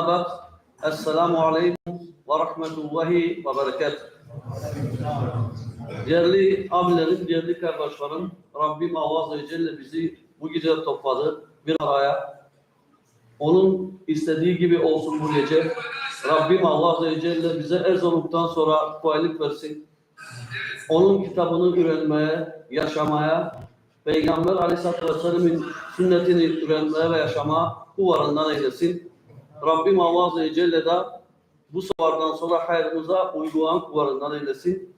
بعد Esselamu Aleyküm ve Rahmetullahi ve Berekatuhu. Değerli abilerim, değerli kardeşlerim, Rabbim Allah Azze ve Celle bizi bu gece topladı bir araya. Onun istediği gibi olsun bu gece. Rabbim Allah Azze ve Celle bize erzoluktan sonra kolaylık versin. Onun kitabını öğrenmeye, yaşamaya, Peygamber Aleyhisselatü Vesselam'ın sünnetini öğrenmeye ve yaşamaya kullarından eylesin. Rabbim Allah Azze ve Celle de bu sorulardan sonra hayrımıza uygulan kullarından eylesin.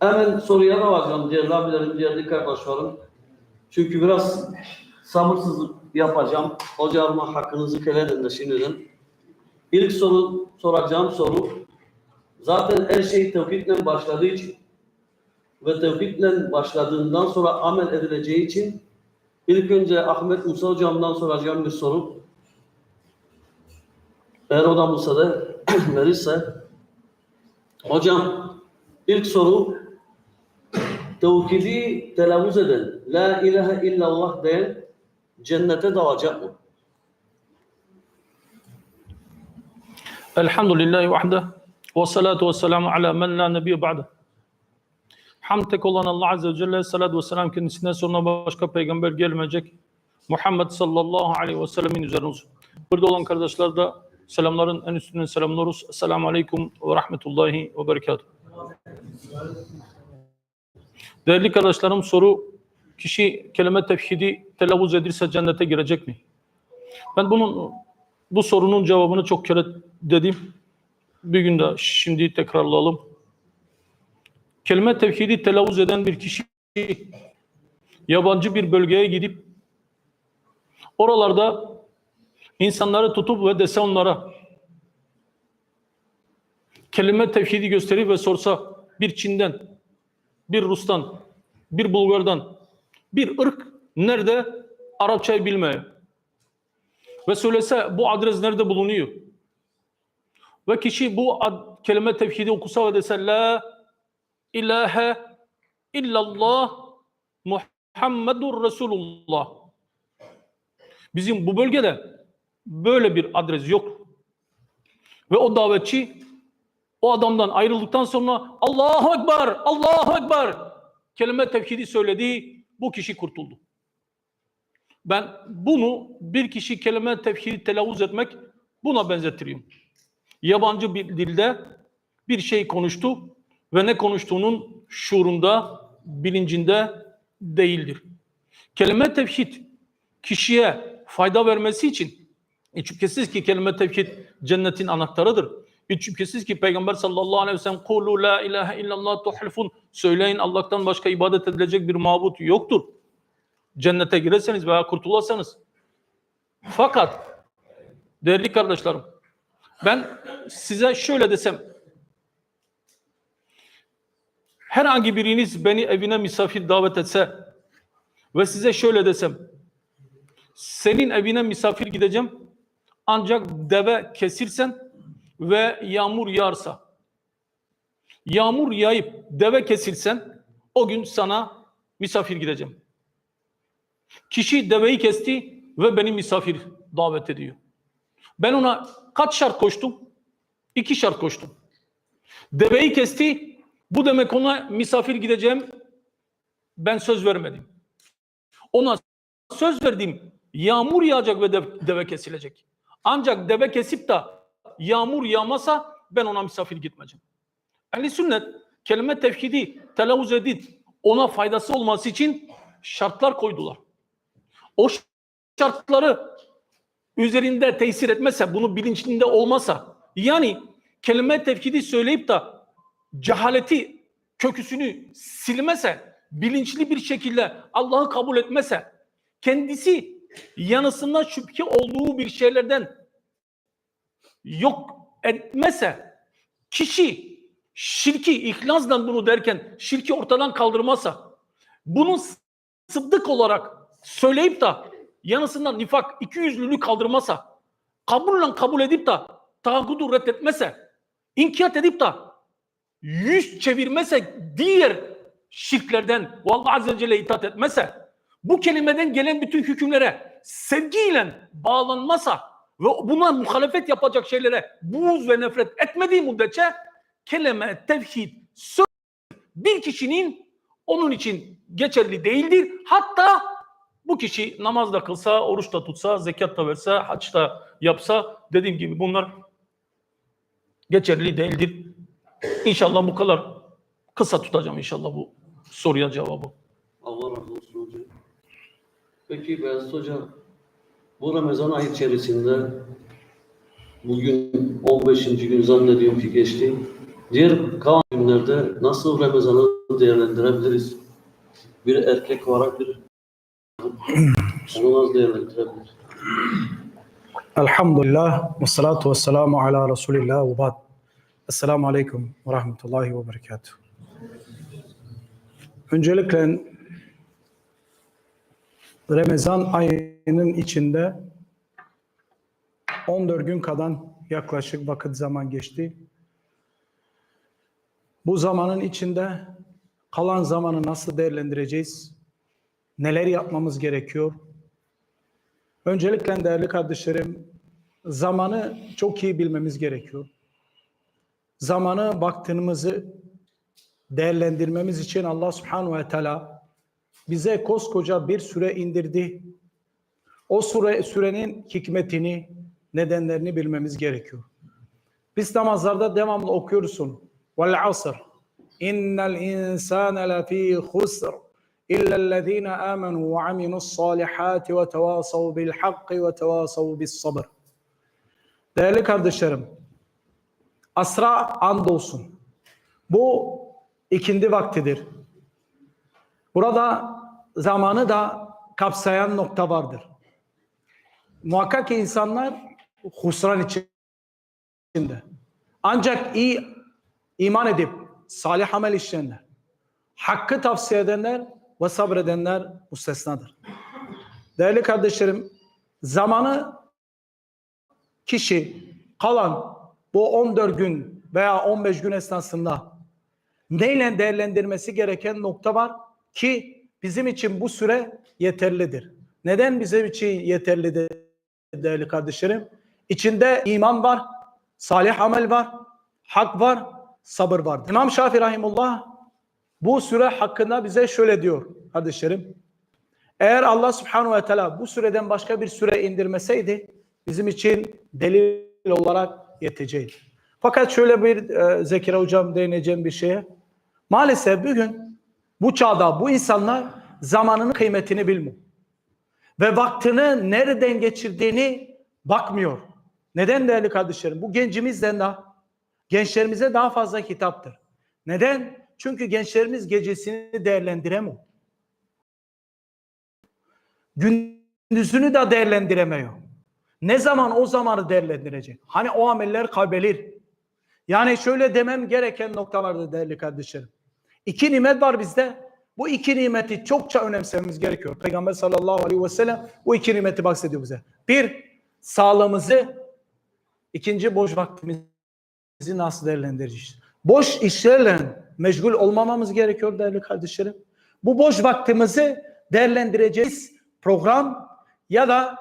Hemen soruya da bakacağım değerli abilerim, değerli kardeşlerim. Çünkü biraz sabırsızlık yapacağım. Hocama hakkınızı keledin de şimdiden. İlk soru, soracağım soru zaten her şey tevhidle başladığı için ve tevhidle başladığından sonra amel edileceği için ilk önce Ahmet Musa hocamdan soracağım bir soru. Eğer o da müsaade verirse. Hocam ilk soru tevhidi telaffuz eden La ilahe illallah diyen cennete dalacak mı? Elhamdülillahi vahde ve salatu ve selamu ala men la nebiye ba'de. Hamd tek olan Allah Azze ve Celle salatu ve selam kendisinden sonra başka peygamber gelmeyecek. Muhammed sallallahu aleyhi ve sellemin üzerine olsun. Burada olan kardeşler de selamların en üstünden selamlıyoruz. Esselamu aleyküm ve rahmetullahi ve berekatuhu. Değerli kardeşlerim soru kişi kelime tevhidi telaffuz edirse cennete girecek mi? Ben bunun bu sorunun cevabını çok kere dedim. Bir gün de şimdi tekrarlayalım. Kelime tevhidi telaffuz eden bir kişi yabancı bir bölgeye gidip oralarda insanları tutup ve dese onlara kelime tevhidi gösterip ve sorsa bir Çin'den, bir Rus'tan, bir Bulgar'dan, bir ırk nerede Arapçayı bilmeye ve söylese bu adres nerede bulunuyor? Ve kişi bu ad, kelime tevhidi okusa ve dese La ilahe illallah Muhammedur Resulullah. Bizim bu bölgede böyle bir adres yok. Ve o davetçi o adamdan ayrıldıktan sonra Allahu Ekber, Allahu Ekber kelime tevhidi söyledi. Bu kişi kurtuldu. Ben bunu bir kişi kelime tevhidi telaffuz etmek buna benzetiriyorum. Yabancı bir dilde bir şey konuştu ve ne konuştuğunun şuurunda, bilincinde değildir. Kelime tevhid kişiye fayda vermesi için hiç şüphesiz ki kelime tevhid cennetin anahtarıdır. Hiç şüphesiz ki Peygamber sallallahu aleyhi ve sellem kulu la ilahe illallah tuhlifun söyleyin Allah'tan başka ibadet edilecek bir mabut yoktur cennete girerseniz veya kurtularsanız. Fakat değerli kardeşlerim ben size şöyle desem herhangi biriniz beni evine misafir davet etse ve size şöyle desem senin evine misafir gideceğim ancak deve kesirsen ve yağmur yağarsa yağmur yağıp deve kesilsen o gün sana misafir gideceğim. Kişi deveyi kesti ve beni misafir davet ediyor. Ben ona kaç şart koştum? İki şart koştum. Deveyi kesti. Bu demek ona misafir gideceğim. Ben söz vermedim. Ona söz verdim. Yağmur yağacak ve deve kesilecek. Ancak deve kesip de yağmur yağmasa ben ona misafir gitmeyeceğim. Ehli sünnet kelime tevhidi telaffuz edip ona faydası olması için şartlar koydular o şartları üzerinde tesir etmezse, bunu bilinçinde olmasa, yani kelime tevhidi söyleyip de cehaleti köküsünü silmese, bilinçli bir şekilde Allah'ı kabul etmese, kendisi yanısında şüphe olduğu bir şeylerden yok etmese, kişi şirki ihlasla bunu derken şirki ortadan kaldırmazsa, bunu sıddık olarak söyleyip de yanısından nifak iki yüzlülüğü kaldırmasa, kabulle kabul edip de tağutu reddetmese, inkiyat edip de yüz çevirmese diğer şirklerden Allah Azze ve Celle itaat etmese, bu kelimeden gelen bütün hükümlere sevgiyle bağlanmasa ve bunlar muhalefet yapacak şeylere buğz ve nefret etmediği müddetçe kelime tevhid söz bir kişinin onun için geçerli değildir. Hatta bu kişi namaz da kılsa, oruç da tutsa, zekat da verse, haç da yapsa dediğim gibi bunlar geçerli değildir. İnşallah bu kadar kısa tutacağım inşallah bu soruya cevabı. Allah razı olsun. Peki Beyazıt Hocam, bu Ramazan ayı içerisinde bugün 15. gün zannediyorum ki geçti. Diğer kalan günlerde nasıl Ramazan'ı değerlendirebiliriz? Bir erkek olarak bir onu nasıl değerlendirebiliriz? Elhamdülillah ve salatu ve selamu ala Resulillah ve ba'd. Esselamu Aleyküm ve Rahmetullahi ve Berekatuhu. Öncelikle Ramazan ayının içinde 14 gün kadar yaklaşık vakit zaman geçti. Bu zamanın içinde kalan zamanı nasıl değerlendireceğiz? Neler yapmamız gerekiyor? Öncelikle değerli kardeşlerim, zamanı çok iyi bilmemiz gerekiyor. Zamanı baktığımızı değerlendirmemiz için Allah Subhanahu ve Teala bize koskoca bir süre indirdi. O süre, sürenin hikmetini, nedenlerini bilmemiz gerekiyor. Biz namazlarda devamlı okuyorsun. Vel asr. İnnel insane lefî husr. İlla âmenû ve aminus salihâti ve tevâsav bil hakkı ve tevâsav bis sabr. Değerli kardeşlerim, asra andolsun. Bu ikindi vaktidir. Burada zamanı da kapsayan nokta vardır. Muhakkak ki insanlar husran içinde. Ancak iyi iman edip salih amel işleyenler, hakkı tavsiye edenler ve sabredenler müstesnadır. Değerli kardeşlerim, zamanı kişi kalan bu 14 gün veya 15 gün esnasında neyle değerlendirmesi gereken nokta var ki bizim için bu süre yeterlidir. Neden bizim için yeterlidir değerli kardeşlerim? İçinde iman var, salih amel var, hak var, sabır var. İmam Şafii Rahimullah bu süre hakkında bize şöyle diyor kardeşlerim. Eğer Allah Subhanahu ve Teala bu süreden başka bir süre indirmeseydi bizim için delil olarak yetecekti. Fakat şöyle bir e, Zekeriya hocam değineceğim bir şeye. Maalesef bugün bu çağda bu insanlar zamanının kıymetini bilmiyor. Ve vaktini nereden geçirdiğini bakmıyor. Neden değerli kardeşlerim? Bu gencimizden daha, gençlerimize daha fazla hitaptır. Neden? Çünkü gençlerimiz gecesini değerlendiremiyor. Gündüzünü de değerlendiremiyor. Ne zaman o zamanı değerlendirecek? Hani o ameller kaybelir. Yani şöyle demem gereken noktalarda değerli kardeşlerim. İki nimet var bizde. Bu iki nimeti çokça önemsememiz gerekiyor. Peygamber sallallahu aleyhi ve sellem bu iki nimeti bahsediyor bize. Bir, sağlığımızı. ikinci boş vaktimizi nasıl değerlendireceğiz? Boş işlerle meşgul olmamamız gerekiyor değerli kardeşlerim. Bu boş vaktimizi değerlendireceğiz program ya da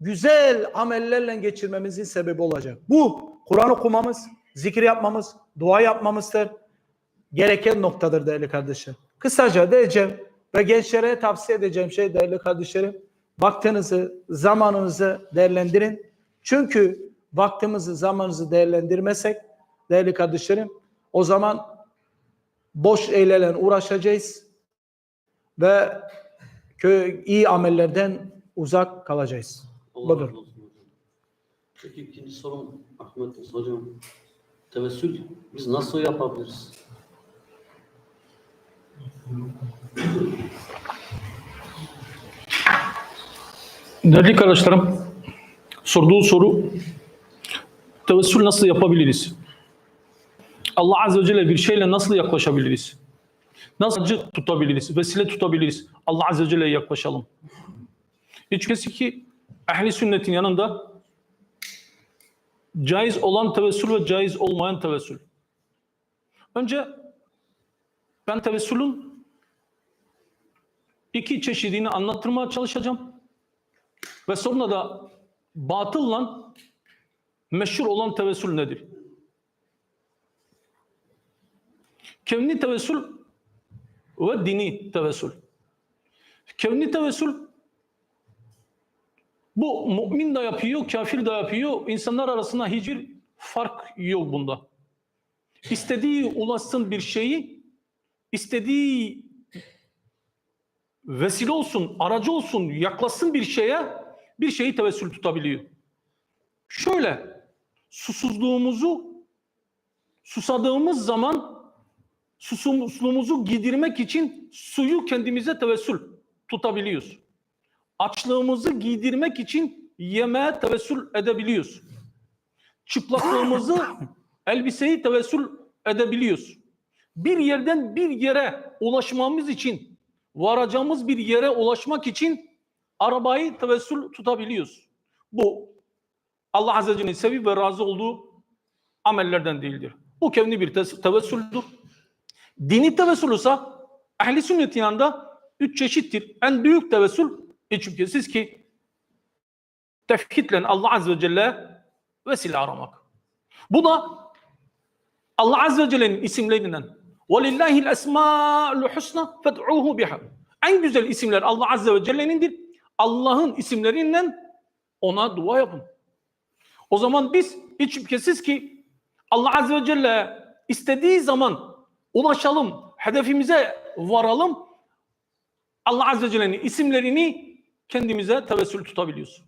güzel amellerle geçirmemizin sebebi olacak. Bu Kur'an okumamız, zikir yapmamız, dua yapmamızdır. Gereken noktadır değerli kardeşlerim. Kısaca diyeceğim ve gençlere tavsiye edeceğim şey değerli kardeşlerim. Vaktinizi, zamanınızı değerlendirin. Çünkü vaktimizi, zamanınızı değerlendirmesek değerli kardeşlerim o zaman boş eylerle uğraşacağız ve kö- iyi amellerden uzak kalacağız. Allah Budur. olsun hocam. Peki ikinci sorum Ahmet hocam. Tevessül biz nasıl yapabiliriz? Değerli kardeşlerim, sorduğu soru tevessül nasıl yapabiliriz? Allah Azze ve Celle bir şeyle nasıl yaklaşabiliriz? Nasıl acı tutabiliriz? Vesile tutabiliriz? Allah Azze ve Celle'ye yaklaşalım. Hiç kesin ki ehli sünnetin yanında caiz olan tevessül ve caiz olmayan tevessül. Önce ben tevessülün iki çeşidini anlattırmaya çalışacağım. Ve sonra da batılla meşhur olan tevessül nedir? Kevni tevessül ve dini tevessül. Kevni tevessül bu mümin de yapıyor, kafir de yapıyor. İnsanlar arasında hiçbir fark yok bunda. İstediği ulaşsın bir şeyi, istediği vesile olsun, aracı olsun, yaklaşsın bir şeye, bir şeyi tevessül tutabiliyor. Şöyle, susuzluğumuzu, susadığımız zaman susuzluğumuzu gidirmek için suyu kendimize tevessül tutabiliyoruz. Açlığımızı giydirmek için yemeğe tevessül edebiliyoruz. Çıplaklığımızı elbiseyi tevessül edebiliyoruz. Bir yerden bir yere ulaşmamız için, varacağımız bir yere ulaşmak için arabayı tevessül tutabiliyoruz. Bu Allah Azze ve Celle'nin sevip ve razı olduğu amellerden değildir. Bu kevni bir tevessüldür. Dini tevessül ise ehli sünnet yanında üç çeşittir. En büyük tevessül hiç şüphesiz ki tefkitle Allah Azze ve Celle vesile aramak. Bu da Allah Azze ve Celle'nin isimlerinden وَلِلَّهِ الْاَسْمَاءُ الْحُسْنَى فَدْعُوهُ بِهَا En güzel isimler Allah Azze ve Celle'nindir. Allah'ın isimlerinden ona dua yapın. O zaman biz hiç şüphesiz ki Allah Azze ve Celle istediği zaman ulaşalım, hedefimize varalım. Allah Azze ve Celle'nin isimlerini kendimize tevessül tutabiliyoruz.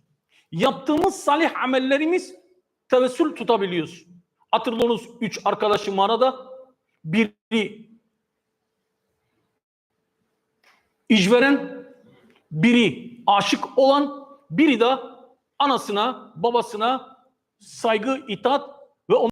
Yaptığımız salih amellerimiz tevessül tutabiliyoruz. Hatırlıyorsunuz üç arkadaşım arada biri icveren, biri aşık olan, biri de anasına, babasına saygı, itaat